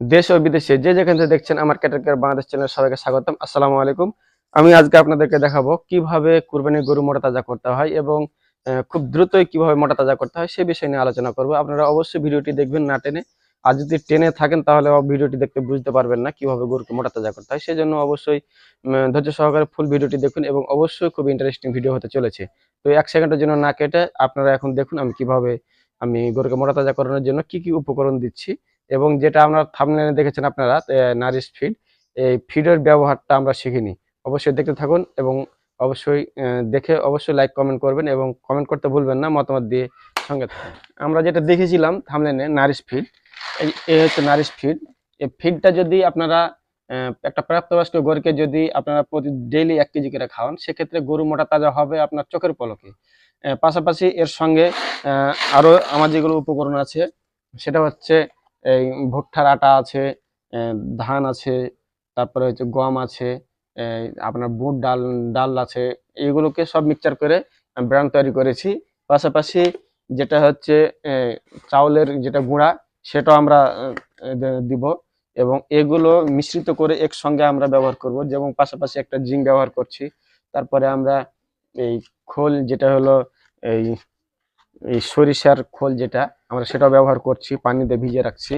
দেশ ও বিদেশে যে যেখান থেকে দেখছেন আমার ক্যাটারকার বাংলাদেশ চ্যানেল সবাইকে স্বাগতম। আসসালামু আলাইকুম। আমি আজকে আপনাদেরকে দেখাবো কীভাবে কুরবানির গরু মোটা তাজা করতে হয় এবং খুব দ্রুতই কীভাবে মোটা তাজা করতে হয় সেই বিষয় নিয়ে আলোচনা করব। আপনারা অবশ্যই ভিডিওটি দেখবেন না টেনে। আর যদি টেনে থাকেন তাহলে ভিডিওটি দেখতে বুঝতে পারবেন না কীভাবে গরুকে মোটা তাজা করতে হয়। সেই জন্য অবশ্যই ধৈর্য সহকারে ফুল ভিডিওটি দেখুন এবং অবশ্যই খুব ইন্টারেস্টিং ভিডিও হতে চলেছে। তো এক সেকেন্ডের জন্য না কেটে আপনারা এখন দেখুন আমি কীভাবে আমি গরুকে মোটা তাজা করানোর জন্য কি কি উপকরণ দিচ্ছি। এবং যেটা আমরা থামনেলে দেখেছেন আপনারা নারিশ ফিড এই ফিডের ব্যবহারটা আমরা শিখিনি। অবশ্যই দেখতে থাকুন এবং অবশ্যই দেখে অবশ্যই লাইক কমেন্ট করবেন এবং কমেন্ট করতে ভুলবেন না, মতামত দিয়ে সঙ্গে। আমরা যেটা দেখেছিলাম থামলেনে নারিশ ফিড এই হচ্ছে নারিশ ফিড এই ফিডটা যদি আপনারা একটা প্রাপ্তবয়স্ক গরুকে যদি আপনারা প্রতি ডেইলি এক কেজি করে খাওয়ান, সেক্ষেত্রে গরু মোটা তাজা হবে আপনার চোখের পলকে। পাশাপাশি এর সঙ্গে আরও আমার যেগুলো উপকরণ আছে, সেটা হচ্ছে এই ভুট্টার আটা আছে ধান আছে, তারপরে হচ্ছে গম আছে আপনার বুট, ডাল ডাল আছে এইগুলোকে সব মিক্সচার করে ব্র্যান্ড তৈরি করেছি। পাশাপাশি যেটা হচ্ছে চাউলের যেটা গুঁড়া, সেটাও আমরা দিব এবং এগুলো মিশ্রিত করে একসঙ্গে আমরা ব্যবহার করব। যেমন পাশাপাশি একটা জিঙ্ক ব্যবহার করছি। তারপরে আমরা এই খোল যেটা হলো, এই এই সরিষার খোল যেটা আমরা সেটাও ব্যবহার করছি, পানিতে ভিজে রাখছি।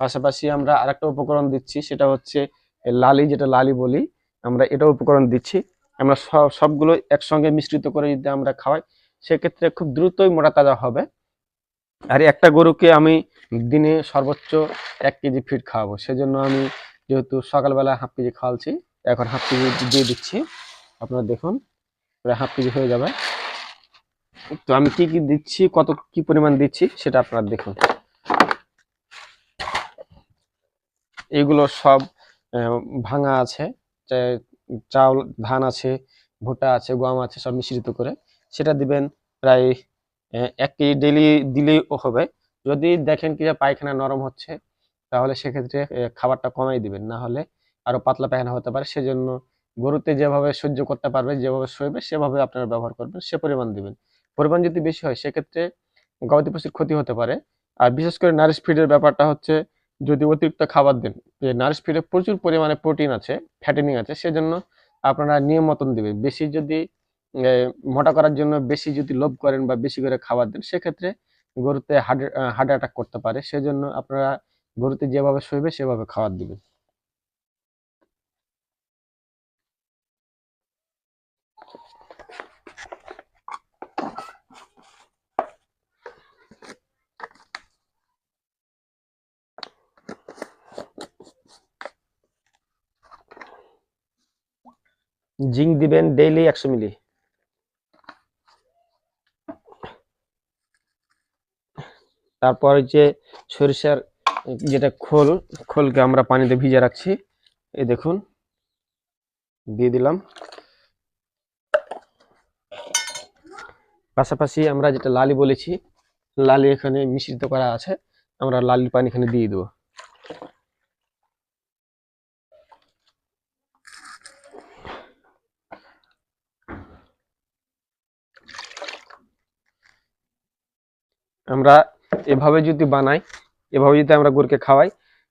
পাশাপাশি আমরা আরেকটা উপকরণ দিচ্ছি, সেটা হচ্ছে লালি, যেটা লালি বলি, আমরা এটা উপকরণ দিচ্ছি। আমরা সব, সবগুলো একসঙ্গে মিশ্রিত করে যদি আমরা খাওয়াই, সেক্ষেত্রে খুব দ্রুতই মোটা তাজা হবে। আর একটা গরুকে আমি দিনে সর্বোচ্চ এক কেজি ফিড খাওয়াবো। সেজন্য আমি যেহেতু সকালবেলা হাফ কেজি খাওয়াচ্ছি, এখন হাফ কেজি দিয়ে দিচ্ছি। আপনারা দেখুন, প্রায় হাফ কেজি হয়ে যাবে। তো আমি কি কি দিচ্ছি, কত কি পরিমাণ দিচ্ছি সেটা আপনারা দেখুন। এগুলো সব ভাঙা আছে চাউল, ধান আছে, ভুট্টা আছে, গম আছে, সব মিশ্রিত করে সেটা দিবেন প্রায় এক কেজি ডেলি দিলেই হবে। যদি দেখেন কি পায়খানা নরম হচ্ছে, তাহলে সেক্ষেত্রে খাবারটা কমাই দিবেন। না হলে আরও পাতলা পায়খানা হতে পারে। সেজন্য গরুতে যেভাবে সহ্য করতে পারবে, যেভাবে সইবে সেভাবে আপনারা ব্যবহার করবেন, সে পরিমাণ দিবেন। পরিমাণ যদি বেশি হয়, সেক্ষেত্রে গবাদি পশুর ক্ষতি হতে পারে। আর বিশেষ করে নারিশ ফিডের ব্যাপারটা হচ্ছে, যদি অতিরিক্ত খাবার দেন, যে নারিশ ফিডে প্রচুর পরিমাণে প্রোটিন আছে ফ্যাটেনিং আছে, সেজন্য আপনারা নিয়ম মতন দিবেন। বেশি যদি মোটা করার জন্য বেশি যদি লোভ করেন বা বেশি করে খাবার দেন, সেক্ষেত্রে গরুতে হার্ট হার্ট অ্যাটাক করতে পারে। সেজন্য আপনারা গরুতে যেভাবে সইবে সেভাবে খাবার দিবেন। জিঙ্ক দিবেন ডেইলি একশো মিলি। তারপর হচ্ছে সরিষার যেটা খোল, খোলকে আমরা পানিতে ভিজে রাখছি। এই দেখুন, দিয়ে দিলাম। পাশাপাশি আমরা যেটা লালি বলেছি, লালি এখানে মিশ্রিত করা আছে, আমরা লালির পানি এখানে দিয়ে দেবো। আমরা এভাবে যদি বানাই এভাবে যদি আমরা গরুকে খাওয়াই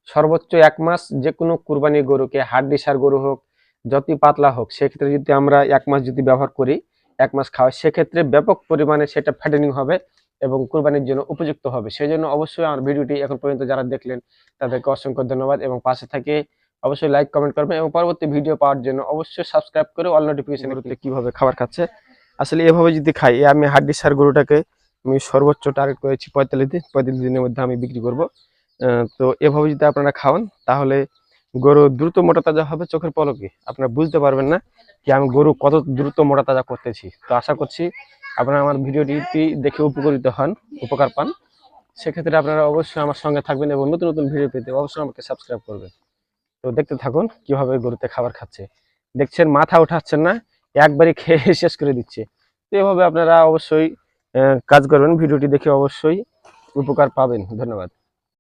সর্বোচ্চ এক মাস যে কোনো কুরবানি গরুকে হাড্ডি সার গরু হোক যতই পাতলা হোক সেক্ষেত্রে যদি আমরা এক মাস যদি ব্যবহার করি এক মাস খাওয়াই সেক্ষেত্রে ব্যাপক পরিমাণে সেটা ফ্যাটেনিং হবে এবং কুরবানির জন্য উপযুক্ত হবে। সেই জন্য অবশ্যই আমার ভিডিওটি এখন পর্যন্ত যারা দেখলেন তাদেরকে অসংখ্য ধন্যবাদ এবং পাশে থাকে অবশ্যই লাইক কমেন্ট করবেন এবং পরবর্তী ভিডিও পাওয়ার জন্য অবশ্যই সাবস্ক্রাইব করে অল নোটিফিকেশন করতে কীভাবে খাবার খাচ্ছে? আসলে এভাবে যদি খাই আমি হাড্ডি সার গরুটাকে আমি সর্বোচ্চ টার্গেট করেছি পঁয়তাল্লিশ দিন, পঁয়তাল্লিশ দিনের মধ্যে আমি বিক্রি করব। তো এভাবে যদি আপনারা খাওয়ান, তাহলে গরু দ্রুত মোটা তাজা হবে চোখের পলকে। আপনারা বুঝতে পারবেন না যে আমি গরু কত দ্রুত মোটা তাজা করতেছি। তো আশা করছি আপনারা আমার ভিডিওটি দেখে উপকৃত হন, উপকার পান। সেক্ষেত্রে আপনারা অবশ্যই আমার সঙ্গে থাকবেন এবং নতুন নতুন ভিডিও পেতে অবশ্যই আমাকে সাবস্ক্রাইব করবেন। তো দেখতে থাকুন কীভাবে গরুতে খাবার খাচ্ছে। দেখছেন মাথা উঠাচ্ছেন না, একবারই খেয়ে শেষ করে দিচ্ছে। তো এভাবে আপনারা অবশ্যই কাজ করবেন ভিডিওটি দেখে অবশ্যই উপকার পাবেন। ধন্যবাদ।